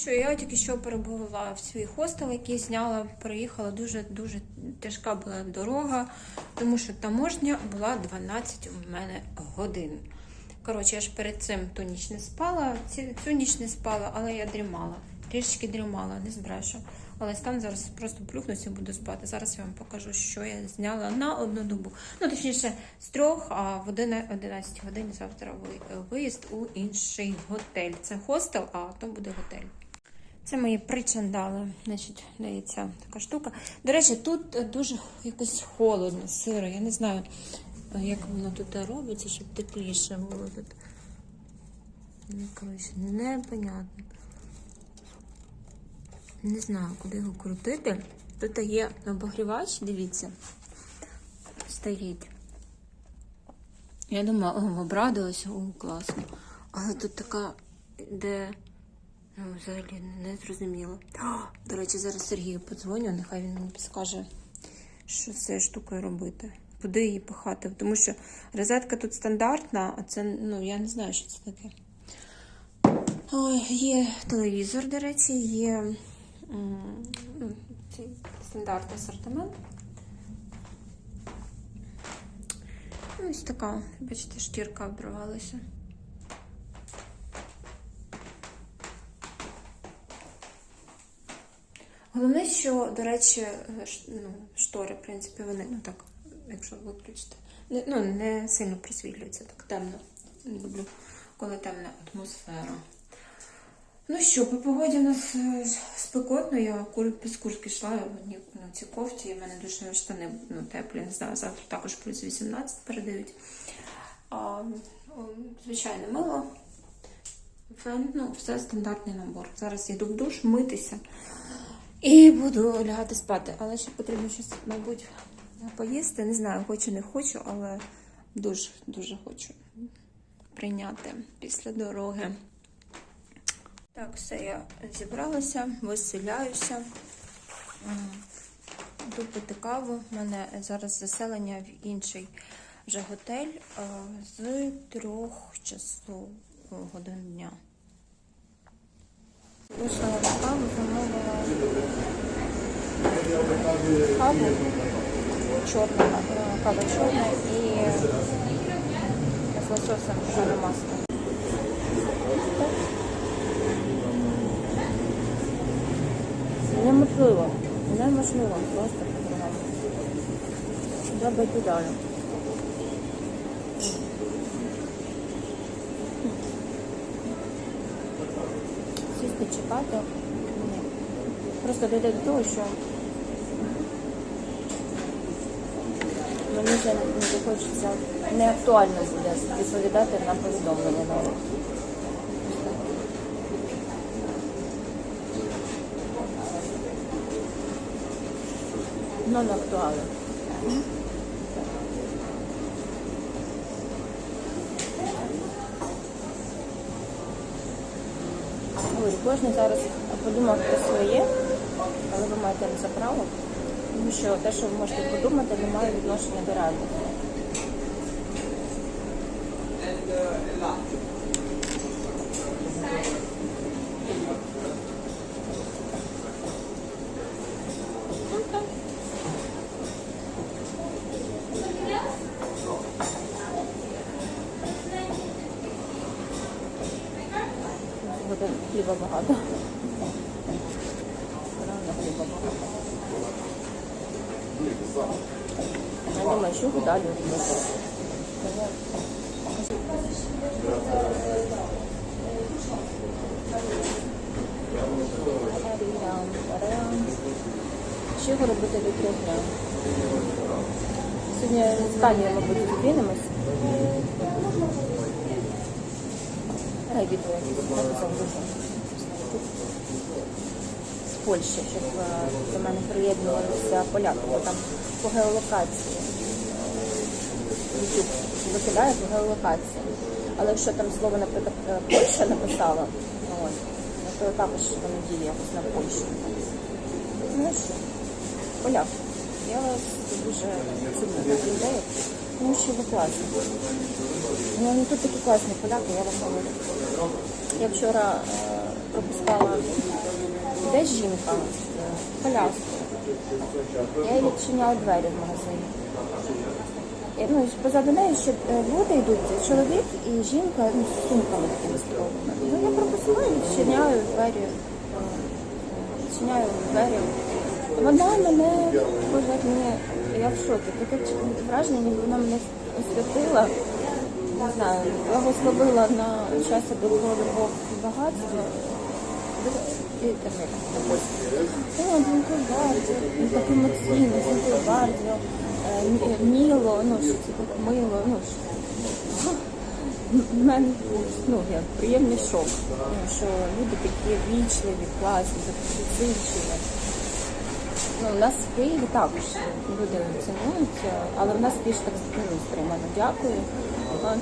Що я тільки що перебувала в свій хостел, який зняла, приїхала. Дуже дуже тяжка була дорога, тому що таможня була 12 у мене годин. Коротше, я ж перед цим ту ніч не спала, цю ніч не спала, але я дрімала. Трішки дрімала, не збрешу. Але стан зараз просто плюхнуся буду спати. Зараз я вам покажу, що я зняла на одну добу. Ну, точніше, з трьох, а в 11 годині завтра виїзд у інший готель. Це хостел, а то буде готель. Це мої причандали. Значить, дається така штука. До речі, тут дуже якось холодно, сиро. Я не знаю, як воно тут робиться, щоб тепліше було тут. Ну, коротше, непонятно. Не знаю, куди його крутити. Тут є обогрівач, дивіться. Стоїть. Я думала, обрадилася, о, класно. Але тут така, де взагалі не зрозуміло. До речі, зараз Сергію подзвоню, нехай він мені підскаже, що з цією штукою робити. Куди її пихати? Тому що розетка тут стандартна, а це, ну, я не знаю, що це таке. Ой, є телевізор, до речі, є ну, стандартний асортимент. Ну, Ось така, бачите, шкірка обривалася. Головне, що, до речі, е, ну, штори, в принципі, вони, ну так, якщо виключити, не, ну, не сильно присвітлюються, так темно. Не люблю, коли темна атмосфера. Ну що, по погоді у нас е, спекотно, я без куртки йшла, одній ну, цій кофті, і в мене дуже штани ну, теплі, не знаю, завтра також плюс 18 передають. А, звичайне мило. Фен, ну, все стандартний набор. Зараз йду в душ митися. І буду лягати спати. Але ще потрібно щось, мабуть, поїсти. Не знаю, хочу, не хочу, але дуже, дуже хочу прийняти після дороги. Так, все, я зібралася, виселяюся. Йду пити каву. У мене зараз заселення в інший вже готель з трьох часов годин дня. Вийшла на каву, замовила каву чорна, е, кава чорна і з лососем жаре масло. Неможливо, неможливо, просто по-другому. Треба йти далі. Чекати. Ні. Просто дійде до того, що мені вже не захочеться, не актуально буде відповідати на повідомлення навіть. Non актуально. Говорю, кожен зараз подумав про своє, але ви маєте на це право, тому що те, що ви можете подумати, не має відношення до реальності. Буде хліба багато. Реально хліба багато. Що далі. Що його робити до трьох дня? Сьогодні з Танею, мабуть, зустрінемось. Ай, відео. З Польщі, щоб е, до мене приєднувалися поляки, бо там по геолокації. YouTube викидає по геолокації. Але якщо там слово, наприклад, е, Польща написала, ну, от, ну, то також воно діє якось на Польщу. Ну що, поляк. Я вас дуже ціную людей, тому що ви класні. Ну, ну, тут такі класні поляки, я вам говорю. Я вчора е, пропускала йде жінка з е. Я їй відчиняю двері в магазині. І, ну, позаду неї ще е, люди йдуть, чоловік і жінка ну, з сумками такими. Ну я пропускаю, відчиняю двері, е, відчиняю двері. Вона мене, боже, як мене, я в шокі. Таке враження, вона мене освятила, не знаю, благословила на щастя, добро, любов і багатство. І так як О, Дзвінку Гвардію, він так емоційно, Міло, ну, що це мило, ну, що... В мене був ну, як приємний шок, що люди такі вічливі, класні, запозичені. Ну, у нас в Києві також люди цінуються, але в нас більш так стримано. Дякую.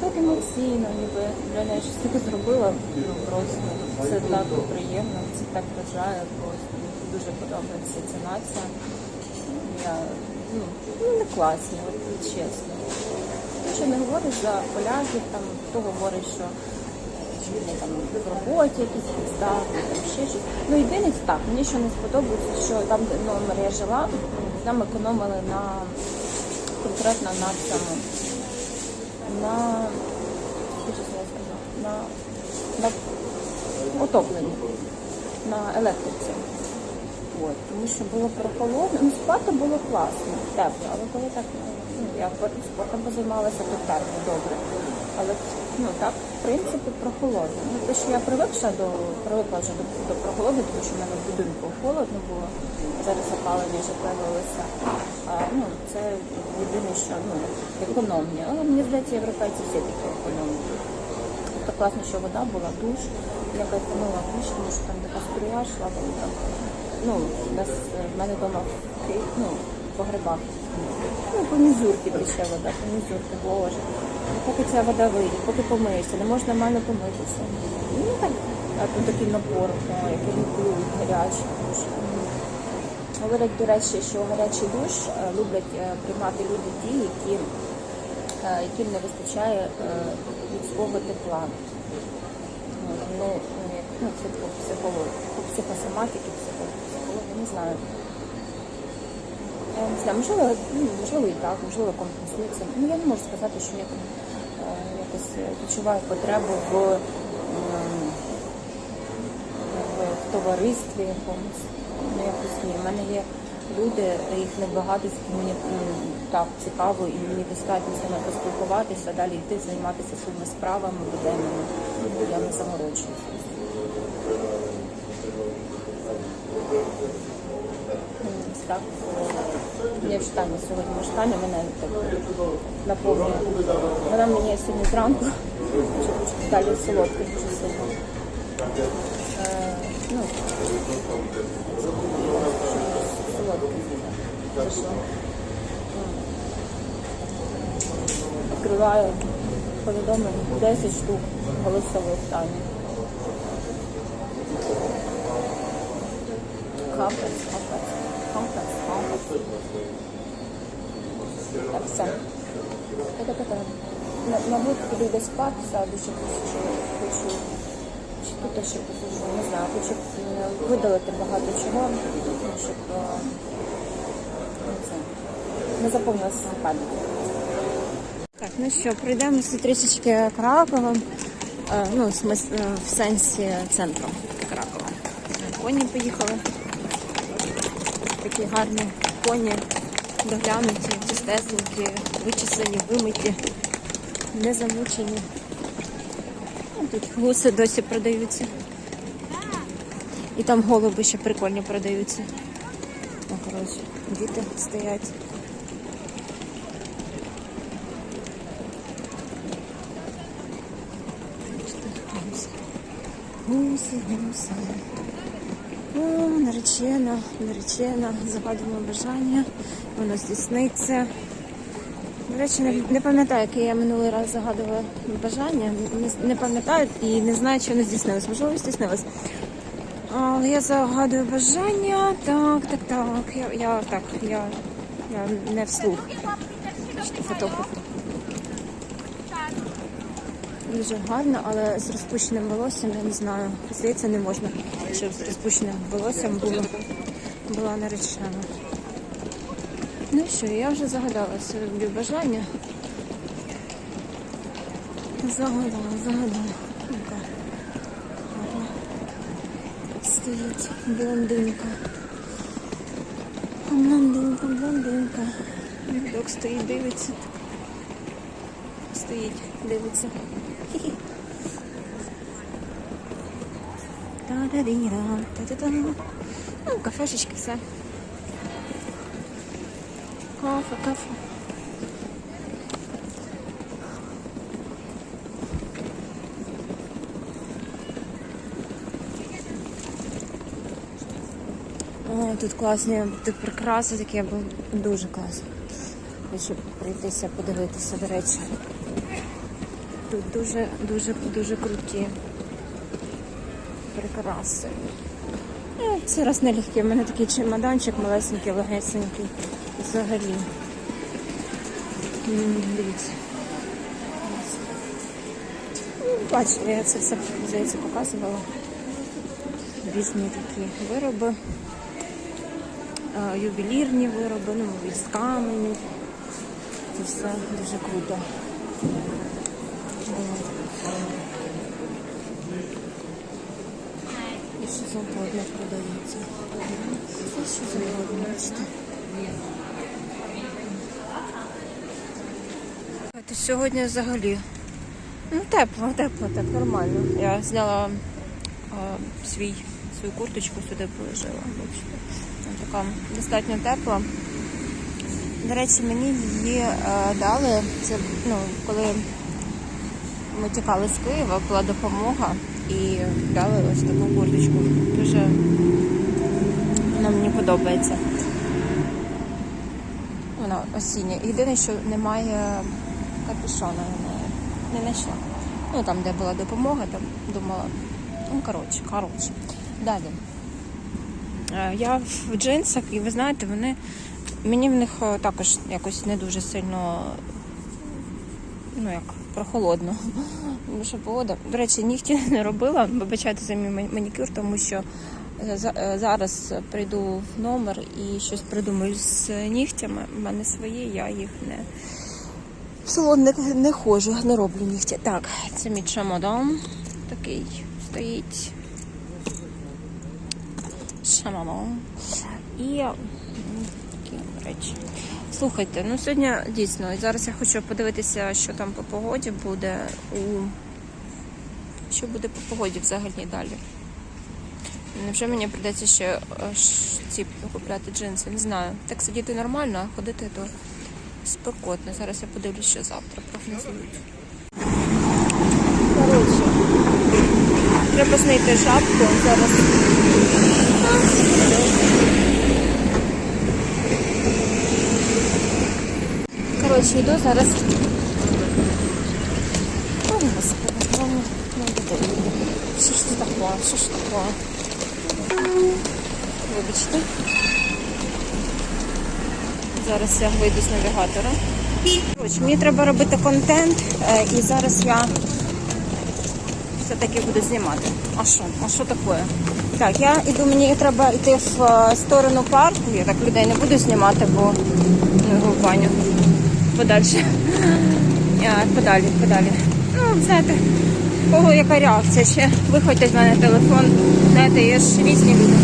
Так емоційно, ніби для неї щось таке зробила. Ну, просто це так приємно, це так вражає. Просто дуже подобається ця нація. Я ну, ну, не класні, от чесно. Ще не говорить за поляків, там хто говорить, що що вони там в роботі якісь підстави, там ще щось. Ну єдине так, мені що не сподобається, що там, де ну, Марія жила, нам економили на конкретно на цьому, на що я на, на отопленні, на електриці. От, тому що було прохолодно, ну спати було класно, тепло, але коли так, ну, я спортом позаймалася, то тепло, добре. Але ну так, в принципі, прохолодно. Ну, те, що я привикла до привикла вже до, до прохолоди, тому що в мене в будинку холодно було. Зараз опалення вже появилося. А ну це єдине, що ну економія. Але мені здається, європейці всі такі економні. Тобто класно, що вода була, душ. Я кайфанула душ, тому що там така струя йшла, там. Ну, у нас е, в мене вдома в ну, по грибах. Ну, по мізурки вода, по мізурки, боже. Ну, Поки ця вода вийде, поки помиєшся, не можна нормально помитися. Ну так, а тут такий напор, о, який люблю, гарячий душ. Говорять, до речі, що гарячий душ е, люблять е, приймати люди ті, які, яким не вистачає свого тепла. Ну, е, ну, це по по психології, не знаю. Я не знаю, можливо, ну, можливо і так, можливо, компенсується. Ну, я не можу сказати, що я там е, якось е, відчуваю потребу в, ем, в, товаристві якомусь. Ну, якось ні. У мене є люди, їх небагато, з мені так цікаво, і мені достатньо з ними поспілкуватися, далі йти займатися своїми справами буденними. Я не заморочуюся. М, ось Так. Я в штані сьогодні в штані, мене так наповнює. Вона мені сьогодні зранку далі солодке дуже сильно. Е, ну, солодке. М. Відкриваю повідомлення 10 штук голосових Тані. Капець. Так, все. Мабуть, піду йде спати, сяду, ще хочу, хочу, чи тут ще посижу, не знаю, хочу е, видалити багато чого, ну, щоб е, ну, не заповнилася пам'ять. Так, ну що, пройдемося трішечки Краковом, е, ну, в, е, сенсі центру Кракова. Коні поїхали. Такі гарні коні, доглянуті, чистесенькі, вичесані, вимиті, не замучені. Ну, Тут гуси досі продаються. І там голуби ще прикольні продаються. Ну, коротше, діти стоять. Гуси, гуси. О, наречена, наречена, загадуємо бажання, воно здійсниться. До речі, не, не пам'ятаю, яке я минулий раз загадувала бажання. Не, не пам'ятаю і не знаю, чи воно здійснилось. Можливо, здійснилось. Але я загадую бажання. Так, так, так. Я, я так, я, я не вслух. Бачите, фотограф. Дуже гарна, але з розпущеним волоссям я не знаю. Здається, не можна, щоб з розпущеним волоссям було, була наречена. Ну що, я вже загадала собі бажання. Загадала, загадала. Яка гарна. Стоїть блондинка. Блондинка, блондинка. Док стоїть, дивиться. Стоїть, дивиться. Ну, кафешечки, все. Кафе, кафе. О, тут класні тут прикраси такі, дуже класно. Хочу пройтися, подивитися, до речі. Тут дуже, дуже, дуже круті прикраси. Ну, Це раз не легкі. У мене такий чемоданчик малесенький, легесенький. Взагалі. Дивіться. Ну, Бачите, я це все здається показувала. Різні такі вироби. Е, Ювелірні вироби, ну, із каменю. Це все дуже круто. От. І що завгодно продається. Все що завгодно, бачите. Сьогодні взагалі. Ну, тепло, тепло, так нормально. Я зняла а, свій, свою курточку сюди положила. Вона така достатньо тепла. До речі, мені її е, дали. Це ну, коли ми тікали з Києва, була допомога і дали ось таку курточку. Дуже вона мені подобається. Вона осіння. Єдине, що немає капюшона, не знайшла. Ну там, де була допомога, там думала. Ну, коротше, коротше. Далі. Е, Я в джинсах, і ви знаєте, вони мені в них е, також якось не дуже сильно ну як прохолодно. Тому що погода. До речі, нігті не робила, вибачайте за мій манікюр, тому що е, е, зараз прийду в номер і щось придумаю з нігтями. У мене свої, я їх не в салон не, не ходжу, не роблю нігті. Так, це мій чемодан такий стоїть. Чемодан. І такі речі. Слухайте, ну сьогодні дійсно, і зараз я хочу подивитися, що там по погоді буде у. Що буде по погоді взагалі далі. Невже мені прийдеться ще е, ці купляти джинси? Не знаю. Так сидіти нормально, а ходити то спекотно. Зараз я подивлюсь, що завтра прогнозують. Коротше, треба знайти шапку зараз. Коротше, йду зараз. Главное, ну, де? Що ж це таке? Що ж таке? Вибачте. Зараз я вийду з навігатора. Коротше, мені треба робити контент, е, і зараз я все-таки буду знімати. А що? А що таке? Так, я іду, мені треба йти в е, сторону парку. Я так людей не буду знімати, бо не в баню. Подальше. А, подалі, подалі. Ну, знаєте, кого яка реакція ще. Виходьте з мене телефон. Знаєте, є ж різні люди.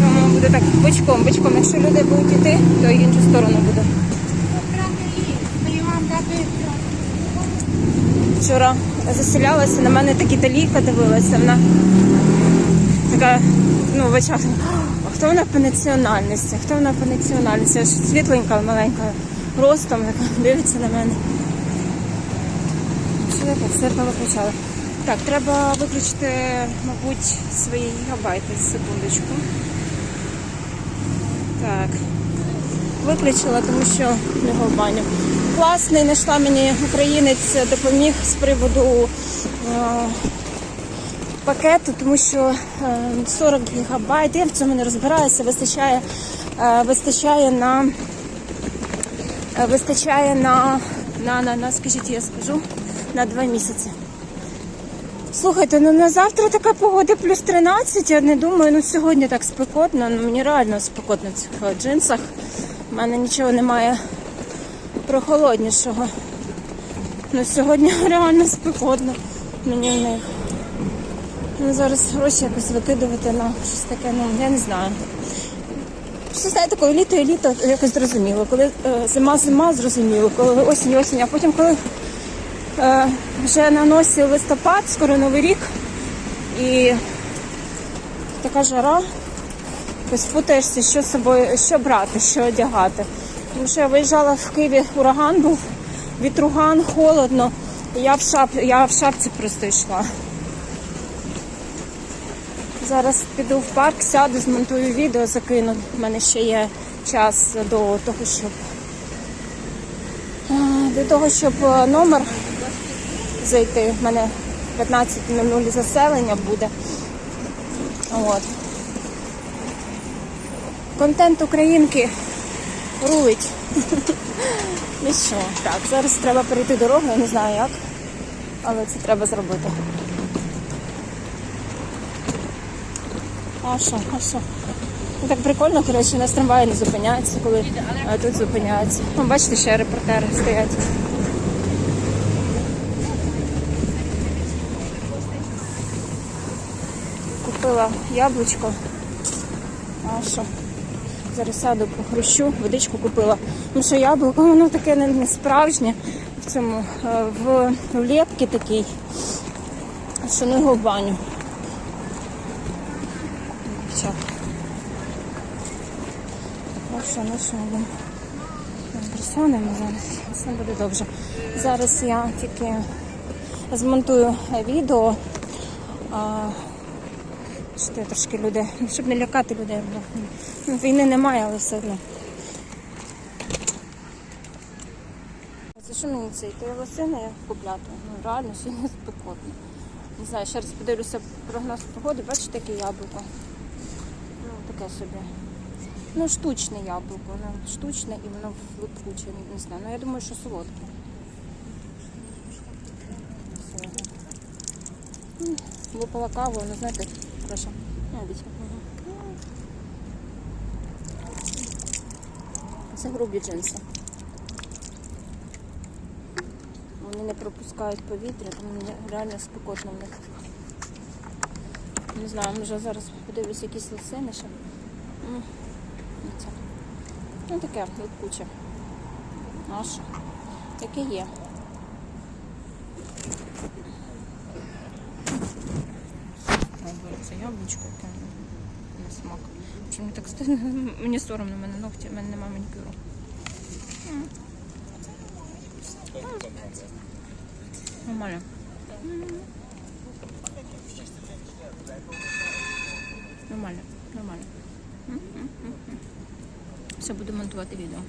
Тому буде так бочком, бочком. Якщо люди будуть йти, то в іншу сторону буду. Вчора заселялася, на мене так італійка дивилася. Вона така, ну, в очах. Хто вона по національності? Хто вона по національності? Аж світленька, маленька, ростом, така дивиться на мене. Так серпала почала? Так, треба виключити, мабуть, свої гігабайти. Секундочку. Так. Виключила, тому що не в баню. Класний, знайшла мені українець, допоміг з приводу е, пакету, тому що е, 40 гігабайт, я в цьому не розбираюся, вистачає, е, вистачає на е, вистачає на На, на, на, скажіть, я скажу, на два місяці. Слухайте, ну на завтра така погода плюс 13, я не думаю, ну сьогодні так спекотно, ну мені реально спекотно в цих е, джинсах. У мене нічого немає прохолоднішого. Ну сьогодні реально спекотно мені в них. Ну зараз гроші якось викидувати на щось таке, ну я не знаю. Все знаєте, коли літо і літо якось зрозуміло, коли е, зима зима зрозуміло, коли осінь осінь, а потім коли е, вже на носі листопад, скоро новий рік і така жара, якось путаєшся, що з собою, що брати, що одягати. Тому що я виїжджала в Києві, ураган був, вітруган, холодно. І я в шап, я в шапці просто йшла. Зараз піду в парк, сяду, змонтую відео, закину. У мене ще є час до того, щоб до того, щоб е, номер зайти. У мене 15.00 заселення буде. От. Контент українки рулить. І що? Так, зараз треба перейти дорогу, я не знаю як, але це треба зробити. А що, а що? Ну, так прикольно, коротше, у нас трамваї не зупиняються, коли а тут зупиняються. Ну, бачите, ще репортери стоять. Купила яблучко. А що? Зараз сяду по хрущу, водичку купила. Тому що яблуко, воно таке не, справжнє в цьому, е, в, в лепці такій, що не його в баню. Все. Ну що, що, йдемо. Присянемо зараз. Все буде добре. Зараз я тільки змонтую відео. Що трошки людей, щоб не лякати людей. бо, Ну, війни немає, але все одно. За що мені це йти лосини купляти? Ну реально сьогодні спекотно. Не знаю, ще раз подивлюся прогноз погоди, бачите, яке яблуко. Ну, таке собі. Ну, штучне яблуко, воно штучне і воно липуче, не знаю. Ну я думаю, що солодке. Випала каву, ну знаєте, прошу. Ну. Це грубі джинси. Вони не пропускають повітря, тому реально спекотно в них. Не знаю, може зараз подивлюсь якісь лосини ще. Ну, таке липуче. Що? Таке є. Це яблучко, яке на смак. Чи мені так стидно? Мені соромно, в мене ногті, в мене немає манікюру. Нормально. Нормально, нормально. М, м, м, м. Все, буду монтувати відео.